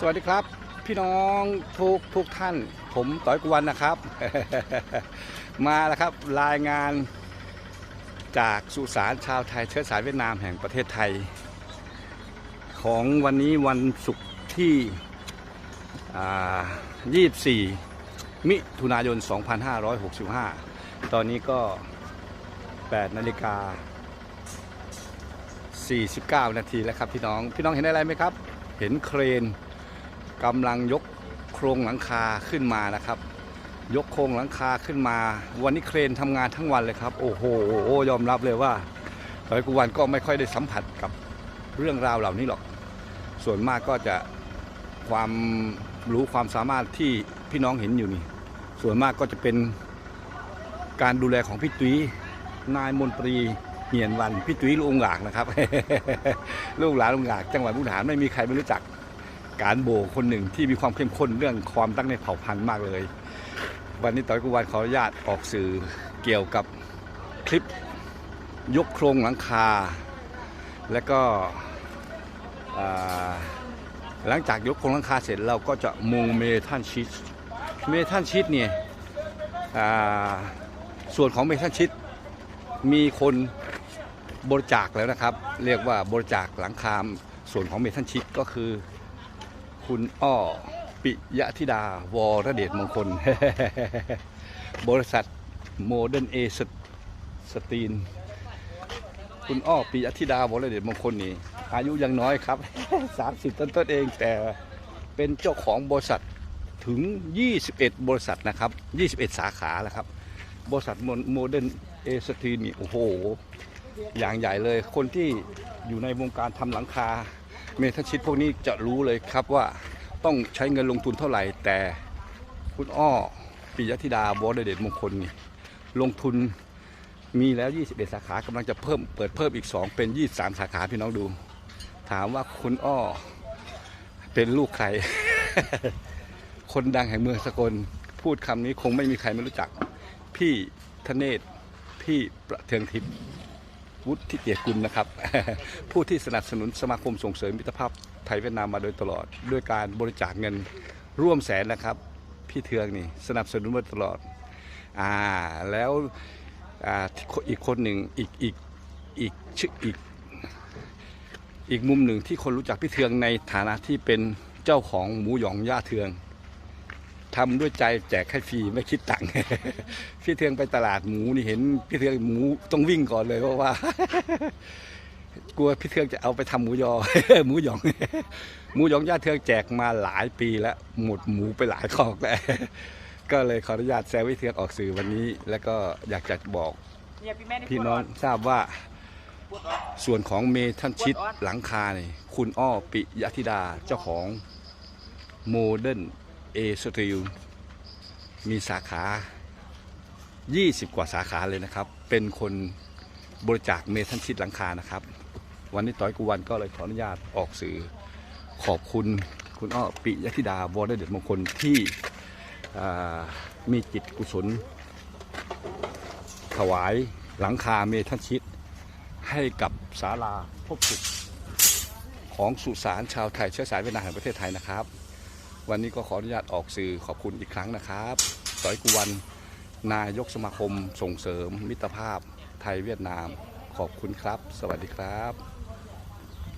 สวัสดีครับ พี่น้องทุกทุกท่าน ผมต้อยกวนนะครับ มาแล้วครับรายงานจากสุสานชาวไทยเชื้อสายเวียดนามแห่งประเทศไทย ของวันนี้วันศุกร์ที่ 24 มิถุนายน 2565 ตอนนี้ก็ 8 นาฬิกา49 นาทีแล้วครับพี่น้อง พี่น้องเห็นอะไรไหมครับ เห็นเครน กำลังยกโครงหลังคาขึ้นมานะครับ ยกโครงหลังคาขึ้นมา วันนี้เครนทำงานทั้งวันเลยครับ โอ้โหยอมรับเลยว่าหลายกูวันก็ไม่ค่อยได้สัมผัสกับเรื่องราวเหล่านี้หรอก ส่วนมากก็จะความรู้ความสามารถที่พี่น้องเห็นอยู่นี่ ส่วนมากก็จะเป็นการดูแลของพี่ตุ้ยนายมนตรีเหียนวันพี่ตุ้ยลุงหลากนะครับ ลูกหลานลุงหลากจังหวัดมุกดาหารไม่มีใครไม่รู้จัก การโบคนหนึ่งที่มีความเข้มข้นเรื่องความตั้งในเผ่าพันธุ์มากเลย วันนี้ต่อยกุวันขออนุญาตออกสื่อเกี่ยวกับคลิปยกโครงหลังคา และก็หลังจากยกโครงหลังคาเสร็จเราก็จะมุงเมทัลชีตเมทัลชีตเนี่ยส่วนของเมทัลชีตมีคนบริจาคแล้วนะครับ เรียกว่าบริจาคหลังคาส่วนของเมทัลชีตก็คือ คุณอ้อปิยธิดา วรเดชมงคล บริษัทโมเดิร์นเอสสตีน คุณอ้อปิยธิดาวรเดชมงคลนี่ อายุยังน้อยครับ 30 ต้นต้นเองแต่เป็นเจ้าของบริษัทถึง 21 บริษัทนะครับ 21 สาขาแล้วครับ บริษัทโมเดิร์นเอสตีนนี่โอ้โห อย่างใหญ่เลยคนที่อยู่ในวงการทำหลังคา เมทัลชิดพวกนี้จะรู้เลยครับว่าต้องใช้เงินลงทุนเท่าไหร่ แต่คุณอ้อปิยธิดาบอดเดชมงคลนี่ลงทุนมีแล้ว 21 สาขากำลังจะเพิ่มเปิดเพิ่มอีก 2 เป็น 23 สาขาพี่น้องดู ถามว่าคุณอ้อเป็นลูกใคร คนดังแห่งเมืองสกล พูดคำนี้คงไม่มีใครไม่รู้จัก พี่ธเนศพี่ประเทืองทิพย์ วุฒิเกียรติกุลนะครับ ผู้ที่สนับสนุนสมาคมส่งเสริมมิตรภาพไทยเวียดนามมาโดยตลอด ด้วยการบริจาคเงินร่วมแสนนะครับ พี่เทืองนี่สนับสนุนมาตลอดอ่าแล้วอ่าอีกคนหนึ่งอีกอีกอีกชื่ออีกอีกมุมหนึ่งที่คนรู้จักพี่เทืองในฐานะที่เป็นเจ้าของหมูหยองย่าเทือง ทำด้วยใจแจกให้ฟรีไม่คิดตังค์ พี่เทืองไปตลาดหมูนี่เห็น พี่เทืองหมูต้องวิ่งก่อนเลยเพราะว่า กลัวพี่เทืองจะเอาไปทำหมูยอ หมูหยอง หมูหยองย่าเทืองแจกมาหลายปีแล้วหมดหมูไปหลายคอกแล้วก็เลยขออนุญาตแซวพี่เทืองออกสื่อวันนี้ แล้วก็อยากจะบอกเนี่ยพี่แม่นี่พี่พูดน้องก่ทราบว่าพูดก่อนส่วนของเมทัลชิดหลังคาเนี่ยคุณอ้อปิยธิดาเจ้าของโมเดิร์น เอสติลมีสาขา 20 กว่าสาขาเลยนะครับ เป็นคนบริจาคเมทัลชิดหลังคานะครับ วันนี้ต้อยกุวันก็เลยขออนุญาตออกสื่อขอบคุณคุณอ้อปิยธิดาวอร์เดอร์เดชมงคลที่มีจิตกุศล ถวายหลังคาเมทัลชิด ให้กับศาลาพบสุขของสุสานชาวไทยเชื้อสายเวียดนามแห่งประเทศไทยนะครับ วันนี้ก็ขออนุญาตออกสื่อขอบคุณอีกครั้งนะครับสอยกุวันนายกสมาคมส่งเสริมมิตรภาพไทยเวียดนาม ขอบคุณครับ สวัสดีครับ